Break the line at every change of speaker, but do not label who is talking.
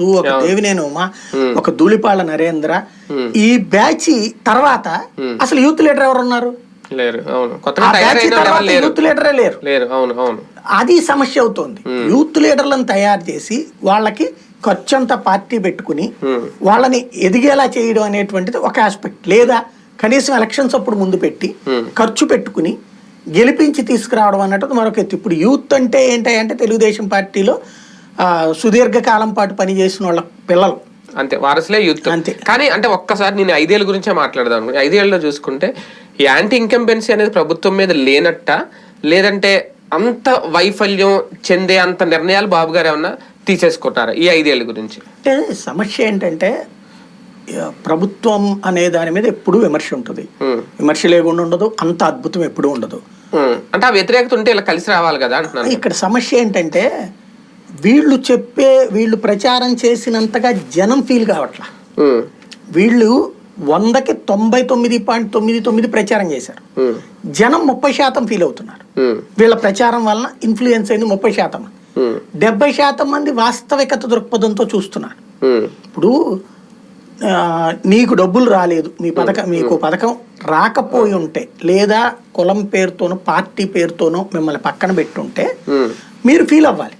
లోకేష్ ఒక దేవినేని ఉమా ఒక ధూళిపాళ్ళ నరేంద్ర. ఈ బ్యాచ్ తర్వాత అసలు యూత్ లీడర్ ఎవరు ఉన్నారు?
లేరు అవును. కొత్తగా
యూత్ లీడరే లేరు.
లేరు అవును అవును.
అది సమస్య అవుతోంది. యూత్ లీడర్లను తయారు చేసి వాళ్ళకి ఖర్చు అంతా పార్టీ పెట్టుకుని. వాళ్ళని ఎదిగేలా చేయడం అనేటువంటిది ఒక ఆస్పెక్ట్. లేదా కనీసం ఎలక్షన్స్ అప్పుడు ముందు పెట్టి ఖర్చు పెట్టుకుని గెలిపించి తీసుకురావడం అన్నట్టు మరొక ఎత్తు. ఇప్పుడు యూత్ అంటే ఏంటి అంటే తెలుగుదేశం పార్టీలో సుదీర్ఘకాలం పాటు పనిచేసిన వాళ్ళ పిల్లలు.
అంతే వారసులే యూత్.
అంతే.
కానీ అంటే ఒక్కసారి నేను ఐదేళ్ళ గురించే మాట్లాడదాం ఐదేళ్ళలో చూసుకుంటే ఈ యాంటీ ఇన్కంబెన్సీ అనేది ప్రభుత్వం మీద లేనట్ట? లేదంటే అంత వైఫల్యం చెందే అంత నిర్ణయాలు బాబు గారు ఏమన్నా తీసేసుకుంటారా ఈ ఐదేళ్ళ గురించి?
అంటే సమస్య ఏంటంటే ప్రభుత్వం అనే దాని మీద ఎప్పుడూ విమర్శ ఉంటుంది. విమర్శ లేకుండా ఉండదు అంత అద్భుతం ఎప్పుడూ ఉండదు.
అంటే ఆ వ్యతిరేకత ఉంటే ఇలా కలిసి రావాలి కదా అంటున్నాను.
ఇక్కడ సమస్య ఏంటంటే వీళ్ళు చెప్పే వీళ్ళు ప్రచారం చేసినంతగా జనం ఫీల్ కావట్లా. వీళ్ళు వందకి తొంభై తొమ్మిది పాయింట్ తొమ్మిది తొమ్మిది ప్రచారం చేశారు. జనం ముప్పై శాతం ఫీల్ అవుతున్నారు. వీళ్ళ ప్రచారం వలన ఇన్ఫ్లుయెన్స్ అయింది ముప్పై శాతం. డెబ్బై శాతం మంది వాస్తవికత దృక్పథంతో చూస్తున్నారు. ఇప్పుడు నీకు డబ్బులు రాలేదు మీ పథకం మీకు పథకం రాకపోయి ఉంటే లేదా కులం పేరుతోనో పార్టీ పేరుతోనో మిమ్మల్ని పక్కన పెట్టుంటే మీరు ఫీల్ అవ్వాలి.